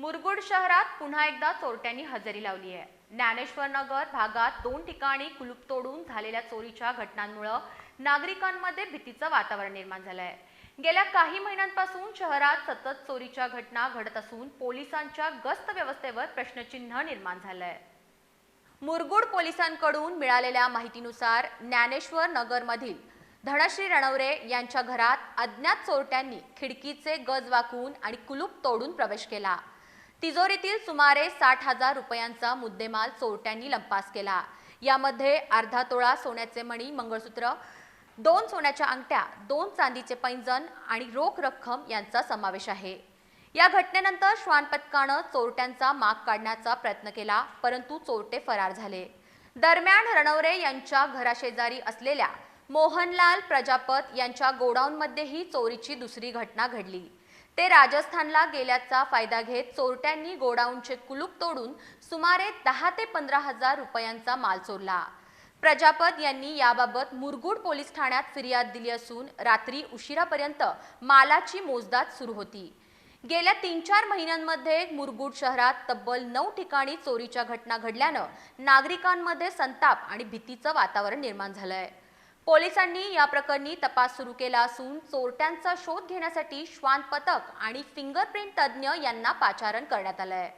मुरगुड शहरात पुन्हा एकदा चोरट्यांनी हजेरी लावली आहे. ज्ञानेश्वर नगर भागात दोन ठिकाणी कुलूप तोडून झालेल्या चोरीच्या घटनांमुळे नागरिकांमध्ये भीतीचं वातावरण निर्माण झालं आहे गेल्या काही महिन्यांपासून शहरात सतत चोरीच्या घटना घडत असून पोलिसांच्या गस्त व्यवस्थेवर प्रश्नचिन्ह निर्माण झालं आहे मुरगुड पोलिसांकडून मिळालेल्या माहितीनुसार ज्ञानेश्वर नगरमधील धनश्री रणवरे यांच्या घरात अज्ञात चोरट्यांनी खिडकीचे गज वाकून आणि कुलूप तोडून प्रवेश केला. तिजोरीतील सुमारे साठ हजार रुपयांचा मुद्देमाल चोरट्यांनी लंपास केला. यामध्ये अर्धा तोळा सोन्याचे मणी मंगळसूत्र दोन सोन्याच्या अंगठ्या दोन चांदीचे पैंजण आणि रोख रक्कम यांचा समावेश आहे. या घटनेनंतर श्वान पथकानं चोरट्यांचा माग काढण्याचा प्रयत्न केला परंतु चोरटे फरार झाले. दरम्यान रणवरे यांच्या घराशेजारी असलेल्या मोहनलाल प्रजापत यांच्या गोडाऊनमध्येही चोरीची दुसरी घटना घडली. ते राजस्थानला गेल्याचा फायदा घेत चोरट्यांनी गोडाऊनचे कुलूप तोडून सुमारे दहा ते पंधरा हजार रुपयांचा माल चोरला. प्रजापत यांनी याबाबत मुरगुड पोलीस ठाण्यात फिर्याद दिली असून रात्री उशिरापर्यंत मालाची मोजदाद सुरू होती. गेल्या तीन चार महिन्यांमध्ये मुरगुड शहरात तब्बल नऊ ठिकाणी चोरीच्या घटना घडल्यानं नागरिकांमध्ये संताप आणि भीतीचं वातावरण निर्माण झालंय. पोलिसांनी या प्रकरणी तपास सुरू केला असून चोरट्यांचा शोध घेण्यासाठी श्वान पथक आणि फिंगरप्रिंट तज्ज्ञ यांना पाचारण करण्यात आलं आहे